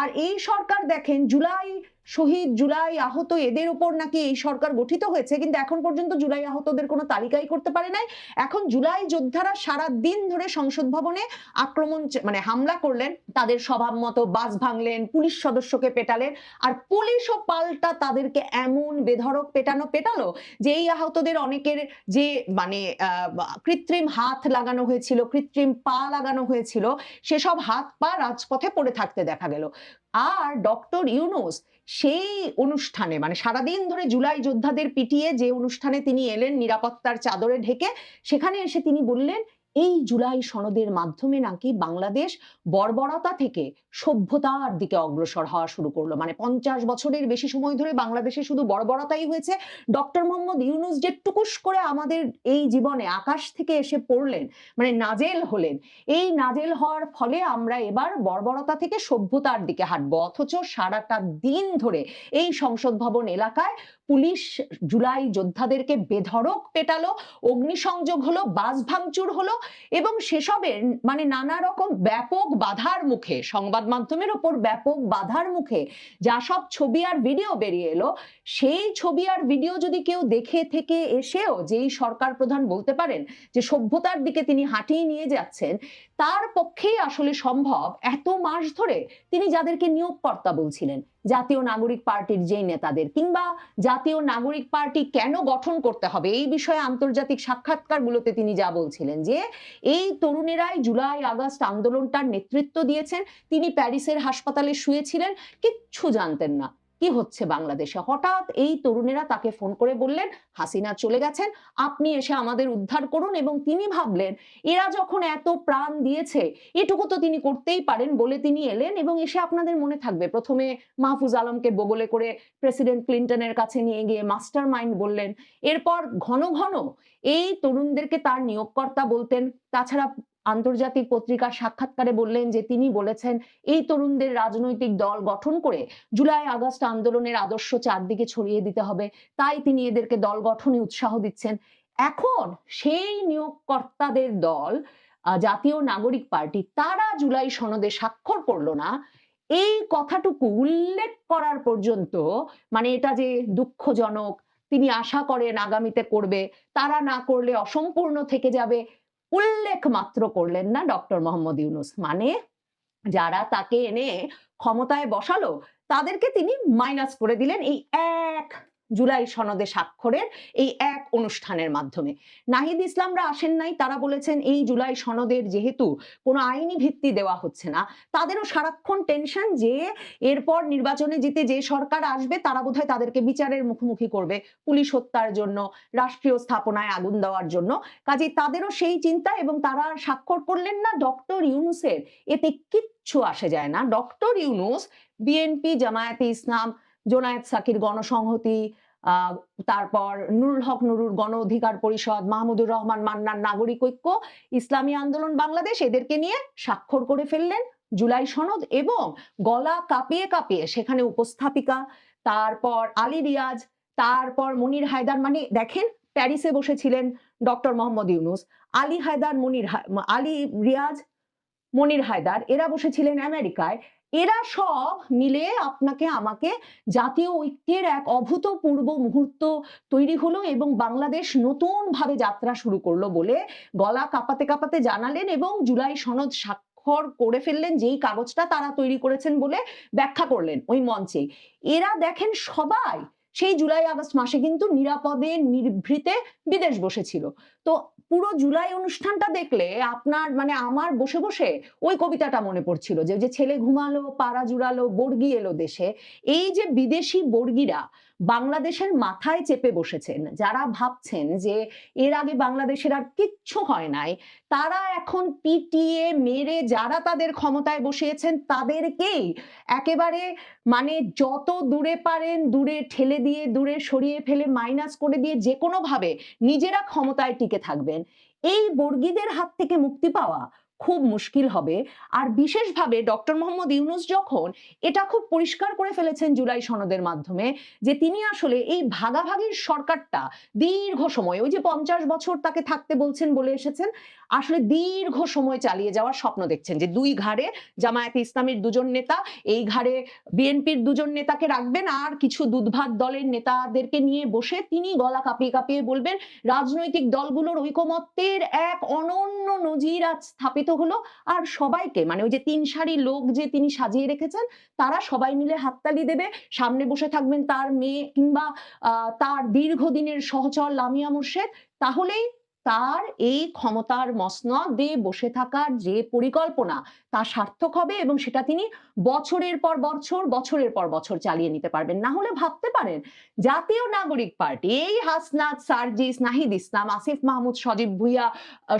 আর এই সরকার দেখেন জুলাই শহীদ, জুলাই আহত এদের উপর নাকি এই সরকার গঠিত হয়েছে? কিন্তু এখন পর্যন্ত জুলাই আহতদের কোনো তালিকাই করতে পারে নাই। এখন জুলাই যোদ্ধারা সারা দিন ধরে সংসদ ভবনে আক্রমণ মানে হামলা করলেন। তাদের স্বভাব মতো বাস ভাঙলেন, পুলিশ সদস্যকে পেটালেন, আর পুলিশও পাল্টা তাদেরকে এমন বেধড়ক পেটানো পেটালো যে এই আহতদের অনেকের যে মানে কৃত্রিম হাত লাগানো হয়েছিল, কৃত্রিম পা লাগানো হয়েছিল, সেসব হাত পা রাজপথে পড়ে থাকতে দেখা গেল। আর ডক্টর ইউনুস সেই অনুষ্ঠানে মানে সারাদিন ধরে জুলাই যোদ্ধাদের পিটিয়ে যে অনুষ্ঠানে তিনি এলেন নিরাপত্তার চাদরে ঢেকে, সেখানে এসে তিনি বললেন এই জুলাই সনদের মাধ্যমে নাকি বাংলাদেশ বর্বরতা থেকে সভ্যতার দিকে অগ্রসর হওয়া শুরু করল। মানে পঞ্চাশ বছরের বেশি সময় ধরে বাংলাদেশে শুধু বর্বরতাই হয়েছে। ডক্টর মোহাম্মদ ইউনুস যে টুকুস করে আমাদের এই জীবনে আকাশ থেকে এসে পড়লেন মানে নাজেল হলেন, এই নাজেল হওয়ার ফলে আমরা এবার বর্বরতা থেকে সভ্যতার দিকে হাঁটবো। অথচ সারাটা দিন ধরে এই সংসদ ভবন এলাকায় পুলিশ জুলাই যোদ্ধাদেরকে বেধড়ক পেটালো, অগ্নিসংযোগ হলো, বাস ভাঙচুর হলো এবং সেসবের মানে নানা রকম ব্যাপক বাধার মুখে, সংবাদ মাধ্যমের ওপর ব্যাপক বাধার মুখে যা সব ছবি আর ভিডিও বেরিয়ে এলো, সেই ছবি আর ভিডিও যদি কেউ দেখে থেকে এসেও, যেই সরকার প্রধান বলতে পারেন যে সভ্যতার দিকে তিনি হাঁটিয়ে নিয়ে যাচ্ছেন তার পক্ষেই আসলে সম্ভব এত মাস ধরে তিনি যাদেরকে নিয়োগকর্তা বলছিলেন, জাতীয় নাগরিক পার্টির যেই নেতাদের কিংবা জাতীয় নাগরিক পার্টি কেন গঠন করতে হবে, এই বিষয়ে আন্তর্জাতিক সাক্ষাৎকারগুলোতে তিনি যা বলছিলেন যে, এই তরুণেরাই জুলাই, আগস্ট আন্দোলনটার নেতৃত্ব দিয়েছেন, তিনি প্যারিসের হাসপাতালে শুয়েছিলেন, কিচ্ছু জানতেন না। কি হচ্ছে বাংলাদেশে? হঠাৎ এই তরুণেরা তাকে ফোন করে বললেন, হাসিনা চলে গেছেন, আপনি এসে আমাদের উদ্ধার করুন। এবং তিনি ভাবলেন, এরা যখন এত প্রাণ দিয়েছে, এটুকু তো তিনি করতেই পারেন বলে তিনি এলেন এবং এসে আপনাদের মনে থাকবে। প্রথমে মাহফুজ আলমকে বগলে করে প্রেসিডেন্ট ক্লিন্টনের কাছে নিয়ে গিয়ে মাস্টার মাইন্ড বললেন। এরপর ঘন ঘন এই তরুণদেরকে তার নিয়োগকর্তা বলতেন। তাছাড়া আন্তর্জাতিক পত্রিকার সাক্ষাৎকারে বললেন যে তিনি বলেছেন, এই তরুণদের রাজনৈতিক দল গঠন করে জুলাই আগস্ট আন্দোলনের আদর্শ চারদিকে ছড়িয়ে দিতে হবে। তাই তিনি এদেরকে দল গঠনে উৎসাহ দিচ্ছেন। এখন সেই নিয়োগকর্তাদের দল জাতীয় নাগরিক পার্টি, তারা জুলাই সনদে স্বাক্ষর করল না। এই কথাটুকু উল্লেখ করার পর্যন্ত মানে এটা যে দুঃখজনক, তিনি আশা করেন আগামীতে করবে, তারা না করলে অসম্পূর্ণ থেকে যাবে। উল্লেখ মাত্র করলেন না ডক্টর মোহাম্মদ ইউনুস। মানে যারা তাকে এনে ক্ষমতায় বসালো, তাদেরকে তিনি মাইনাস করে দিলেন এই এক জুলাই সনদে স্বাক্ষরের এই এক অনুষ্ঠানের মাধ্যমে। নাহিদ ইসলামরা আসেন নাই, তারা বলেছেন এই জুলাই সনদের যেহেতু কোনো আইনি ভিত্তি দেওয়া হচ্ছে না, তাদেরও সারাক্ষণ টেনশন যে এরপর নির্বাচনে জিতে যে সরকার আসবে, তারা বোধহয় তাদেরকে বিচারের মুখোমুখি করবে পুলিশ হত্যার জন্য, রাষ্ট্রীয় স্থাপনায় আগুন দেওয়ার জন্য। কাজেই তাদেরও সেই চিন্তা এবং তারা স্বাক্ষর করলেন না। ডক্টর ইউনুসের এতে কিচ্ছু আসে যায় না। ডক্টর ইউনুস, বিএনপি, জামায়াতে ইসলাম জোনায়েত সাকির গণসংহতি তারপর নুরুল হক নুরুর গণ অধিকার পরিষদ, মাহমুদুর রহমান মান্নার নাগরিক ঐক্য, ইসলামী আন্দোলন বাংলাদেশ, এদেরকে নিয়ে স্বাক্ষর করে ফেললেন জুলাই সনদ এবং গলা কাঁপিয়ে কাঁপিয়ে সেখানে উপস্থাপিকা, তারপর আলী রিয়াজ, তারপর মনির হায়দার মানে দেখেন প্যারিসে বসেছিলেন ডক্টর মোহাম্মদ ইউনুস, আলী হায়দার, মনির আলী রিয়াজ, মনির হায়দার, এরা বসেছিলেন আমেরিকায় এরা সব মিলে আপনাকে, আমাকে জাতীয় ঐক্যের এক অভূতপূর্ব মুহূর্ত তৈরি হলো এবং বাংলাদেশ নতুন ভাবে যাত্রা শুরু করল বলে গলা কাঁপাতে কাঁপাতে জানালেন এবং জুলাই সনদ স্বাক্ষর করে ফেললেন যেই কাগজটা তারা তৈরি করেছেন বলে ব্যাখ্যা করলেন ওই মঞ্চে। এরা দেখেন সবাই সেই জুলাই আগস্ট মাসে কিন্তু নিরাপদে নির্ভৃতে বিদেশ বসেছিল। তো পুরো জুলাই অনুষ্ঠানটা দেখলে আপনার মানে আমার বসে বসে ওই কবিতাটা মনে পড়ছিল যে যে ছেলে ঘুমালো, পাড়া জুড়ালো, বর্গি এলো দেশে। এই যে বিদেশি বর্গিরা বাংলাদেশের মাথায় চেপে বসেছেন, যারা ভাবছেন যে এর আগে বাংলাদেশের আর কিচ্ছু হয় নাই, তারা এখন পিটিয়ে মেরে যারা তাদের ক্ষমতায় বসিয়েছেন তাদেরকেই একেবারে মানে যত দূরে পারেন দূরে ঠেলে দিয়ে, দূরে সরিয়ে ফেলে মাইনাস করে দিয়ে যে কোনো ভাবে নিজেরা ক্ষমতায় থাকবেন। এই বর্গীদের হাত থেকে মুক্তি পাওয়া খুব মুশকিল হবে। আর বিশেষভাবে ডক্টর মোহাম্মদ ইউনুস যখন এটা খুব পরিষ্কার করে ফেলেছেন জুলাই সনদের মাধ্যমে যে তিনি আসলে এই ভাগাভাগির সরকারটা দীর্ঘ সময়, ওই যে পঞ্চাশ বছর তাকে থাকতে বলছেন বলে এসেছেন, আসলে দীর্ঘ সময় চালিয়ে যাওয়ার স্বপ্ন দেখছেন যে দুই ঘাড়ে জামায়াতে ইসলামের দুজন নেতা, এই ঘাড়ে বিএনপির দুজন নেতাকে রাখবেন আর কিছু দুধভাত দলের নেতাদেরকে নিয়ে বসে তিনি গলা কাঁপিয়ে কাঁপিয়ে বলবেন, রাজনৈতিক দলগুলোর ঐকমত্যের এক অনন্য নজির আজ স্থাপিত হলো। আর সবাইকে মানে ওই যে তিন সারি লোক যে তিনি সাজিয়ে রেখেছেন, তারা সবাই মিলে হাততালি দেবে। সামনে বসে থাকবেন তার মেয়ে কিংবা তার দীর্ঘদিনের সহচর লামিয়া মুর্শেদ। তাহলেই তার এই ক্ষমতার মসনদে বসে থাকার যে পরিকল্পনা, তা সার্থক হবে এবং সেটা তিনি বছরের পর বছর, বছরের পর বছর চালিয়ে নিতে পারবেন। না হলে ভাবতে পারেন, জাতীয় নাগরিক পার্টি, এই হাসনাত, সার্জিস, নাহিদ ইসলাম, আসিফ মাহমুদ, সজীব ভুইয়া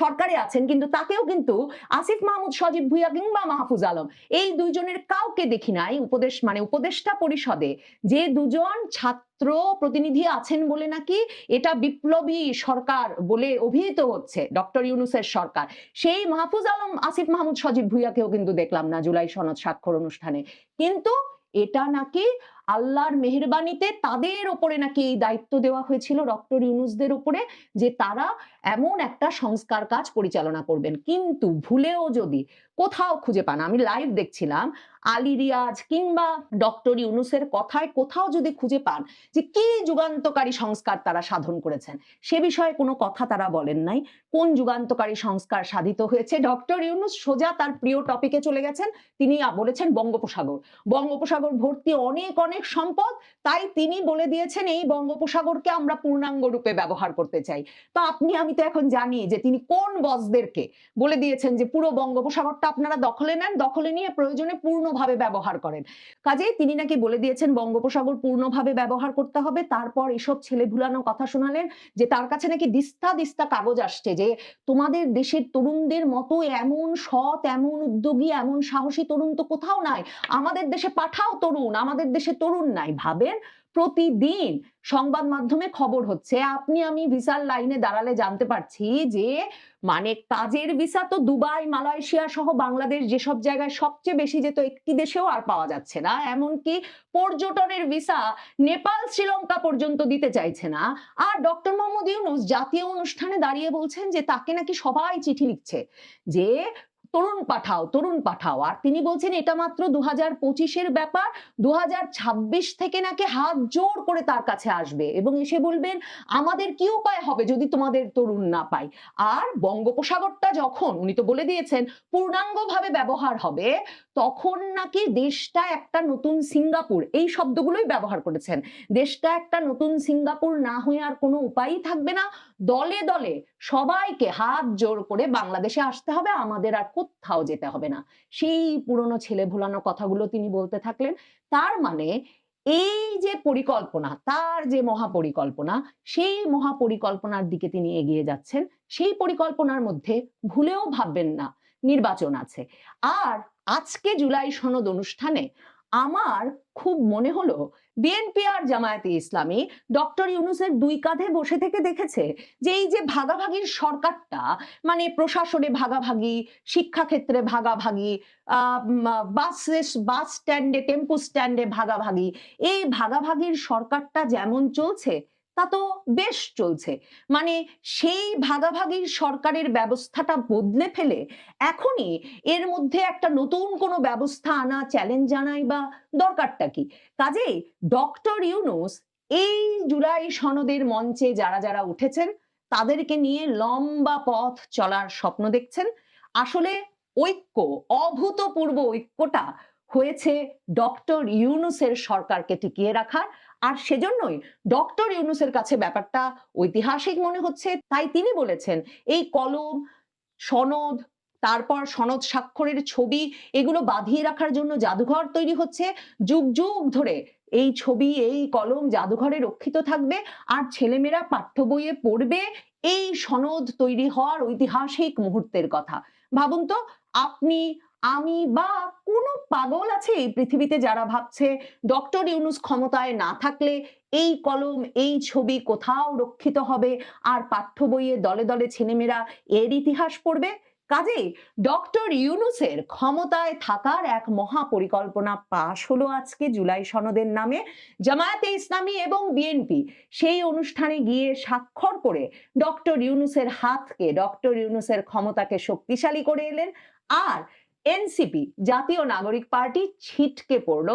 সরকারে আছেন, কিন্তু তাকেও কিন্তু আসিফ মাহমুদ, সজীব ভুইয়া কিংবা মাহফুজ আলম, এই দুইজনের কাউকে দেখি নাই। উপদেশ মানে উপদেষ্টা পরিষদে যে দুজন ছাত্র প্রতিনিধি আছেন বলে নাকি এটা বিপ্লবী সরকার বলে অভিহিত হচ্ছে ডক্টর ইউনুসের সরকার। সেই মাহফুজ আলম, আসিফ মাহমুদ, সজীব ভুইয়াকেও কিন্তু দেখলাম না জুলাই সনদ স্বাক্ষর অনুষ্ঠানে। কিন্তু এটা নাকি আল্লাহর মেহরবানিতে তাদের ওপরে নাকি এই দায়িত্ব দেওয়া হয়েছিল, ডক্টর ইউনুসদের উপরে যে তারা এমন একটা সংস্কার কাজ পরিচালনা করবেন। কিন্তু ভুলেও যদি কোথাও খুঁজে পান, আমি লাইভ দেখছিলাম আলী রিয়াজ কিংবা ডক্টর ইউনুসের কথায় কোথাও যদি খুঁজে পান যে কি যুগান্তকারী সংস্কার তারা সাধন করেছেন, সে বিষয়ে কোনো কথা তারা বলেন নাই। কোন যুগান্তকারী সংস্কার সাধিত হয়েছে? ডক্টর ইউনুস সোজা তার প্রিয় টপিকে চলে গেছেন, তিনি বলেছেন বঙ্গোপসাগর। বঙ্গোপসাগর ভর্তি অনেক অনেক সম্পদ, তাই তিনি বলে দিয়েছেন, এই বঙ্গোপসাগরকে আমরা পূর্ণাঙ্গ রূপে ব্যবহার করতে চাই। তো আপনি, আমি তো এখন জানি যে তিনি কোন বসদেরকে বলে দিয়েছেন যে পুরো বঙ্গোপসাগরটা আপনারা দখলে নেন, দখলে নিয়ে প্রয়োজনে পূর্ণভাবে ব্যবহার করেন। কাজেই তিনি নাকি বলে দিয়েছেন, বঙ্গোপসাগর পূর্ণভাবে ব্যবহার করতে হবে। তারপর এসব ছেলে ভুলানো কথা শোনালেন যে তার কাছে নাকি দিস্তা দিস্তা কাগজ আসছে যে তোমাদের দেশের তরুণদের মতো এমন সৎ, এমন উদ্যোগী, এমন সাহসী তরুণ তো কোথাও নাই। আমাদের দেশে পাঠাও তরুণ, আমাদের দেশে তরুণ নাই, ভাবেন? প্রতিদিন সংবাদ মাধ্যমে খবর হচ্ছে, আপনি আমি ভিসার লাইনে দাঁড়ালে জানতে পারছি যে মানে কাজের ভিসা তো দুবাই, মালয়েশিয়া সহ বাংলাদেশ যেসব জায়গায় সবচেয়ে বেশি যেত, একটি দেশেও আর পাওয়া যাচ্ছে না। এমনকি পর্যটনের ভিসা নেপাল, শ্রীলঙ্কা পর্যন্ত দিতে চাইছে না। আর ডক্টর মোহাম্মদ ইউনুস জাতীয় অনুষ্ঠানে দাঁড়িয়ে বলছেন যে, তাকে নাকি সবাই চিঠি লিখছে যে তরুণ পাঠাও তরুণ পাঠাও। আর তিনি বলছেন, এটা মাত্র দু হাজার পঁচিশের ব্যাপার। দু হাজার ছাব্বিশ থেকে নাকি হাত জোর করে তার কাছে আসবে। এবং এসে বলবেন, আমাদের কি উপায় হবে যদি তোমাদের তরুণ না পাই? আর বঙ্গোপসাগরটা যখন, উনি তো বলে দিয়েছেন, পূর্ণাঙ্গভাবে ব্যবহার হবে, তখন নাকি দেশটা একটা নতুন সিঙ্গাপুর, এই শব্দগুলোই ব্যবহার করেছেন। দেশটা একটা নতুন সিঙ্গাপুর না হয়ে আর কোনো উপায়ই থাকবে না। দলে দলে সবাইকে হাত জোর করে বাংলাদেশে আসতে হবে, আমাদের আর কোথাও যেতে হবে না। সেই পুরনো ছেলে ভোলানো কথাগুলো তিনি বলতে থাকলেন। তার মানে এই যে পরিকল্পনা, তার যে মহাপরিকল্পনা, সেই মহাপরিকল্পনার দিকে তিনি এগিয়ে যাচ্ছেন। সেই পরিকল্পনার মধ্যে ভুলেও ভাববেন না, নির্বাচন আছে। আর আজকে জুলাই সনদ অনুষ্ঠানে আমার খুব মনে হলো বিএনপি আর জামায়াতে ইসলামী ডক্টর ইউনুসের দুই কাঁধে বসে থেকে দেখেছে যে এই যে ভাগাভাগির সরকারটা মানে প্রশাসনে ভাগাভাগি, শিক্ষাক্ষেত্রে ভাগাভাগি বাস বাস স্ট্যান্ডে, টেম্পো স্ট্যান্ডে ভাগাভাগি, এই ভাগাভাগির সরকারটা যেমন চলছে তা তো বেশ চলছে। মানে সেই ভাগাভাগির সরকারের ব্যবস্থাটা বদলে ফেলে এখনই এর মধ্যে একটা নতুন কোনো ব্যবস্থা আনা চ্যালেঞ্জ জানাই বা দরকারটা কি? কাজেই ডক্টর ইউনুস এই জুলাই সনদের মঞ্চে যারা যারা উঠেছেন, তাদেরকে নিয়ে লম্বা পথ চলার স্বপ্ন দেখছেন। আসলে ঐক্য, অভূতপূর্ব ঐক্যটা হয়েছে ডক্টর ইউনুসের সরকারকে টিকিয়ে রাখার। আর সেজন্যই ডক্টর ইউনুসের কাছে ব্যাপারটা ঐতিহাসিক মনে হচ্ছে। তাই তিনি বলেছেন, এই কলম, সনদ, তারপর সনদ স্বাক্ষরের ছবি, এগুলো বাঁধিয়ে রাখার জন্য জাদুঘর তৈরি হচ্ছে। যুগ যুগ ধরে এই ছবি, এই কলম জাদুঘরে রক্ষিত থাকবে। আর ছেলেমেয়েরা পাঠ্য বইয়ে পড়বে। এই সনদ তৈরি হওয়ার ঐতিহাসিক মুহূর্তের কথা। ভাবুন তো, আপনি আমি বা কোনো পাগল আছে এই পৃথিবীতে যারা ভাবছে ডক্টর ইউনুস ক্ষমতায় না থাকলে এই কলম, এই ছবি কোথাও রক্ষিত হবে? আর পাঠ্য বইয়ে দলে দলে ছেলেমেয়েরা এর ইতিহাস পড়বে? কাজেই ডক্টর ইউনুসের ক্ষমতায় থাকার এক মহা পরিকল্পনা পাশ হলো আজকে জুলাই সনদের নামে। জামায়াতে ইসলামী এবং বিএনপি সেই অনুষ্ঠানে গিয়ে স্বাক্ষর করে ডক্টর ইউনুসের হাতকে, ডক্টর ইউনুসের ক্ষমতাকে শক্তিশালী করে এলেন। আর এনসিপি জাতীয় নাগরিক পার্টি, ছিটকে পড়ল।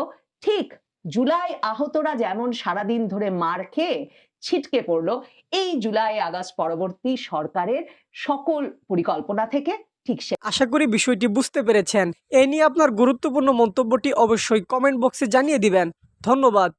ঠিক জুলাই আহতরা যেমন সারাদিন ধরে মার খেয়ে ছিটকে পড়ল, এই জুলাই আগস্ট পরবর্তী সরকারের সকল পরিকল্পনা থেকে ঠিক সে আশা করি বিষয়টি বুঝতে পেরেছেন। এ নিয়ে আপনার গুরুত্বপূর্ণ মন্তব্যটি অবশ্যই কমেন্ট বক্সে জানিয়ে দিবেন। ধন্যবাদ।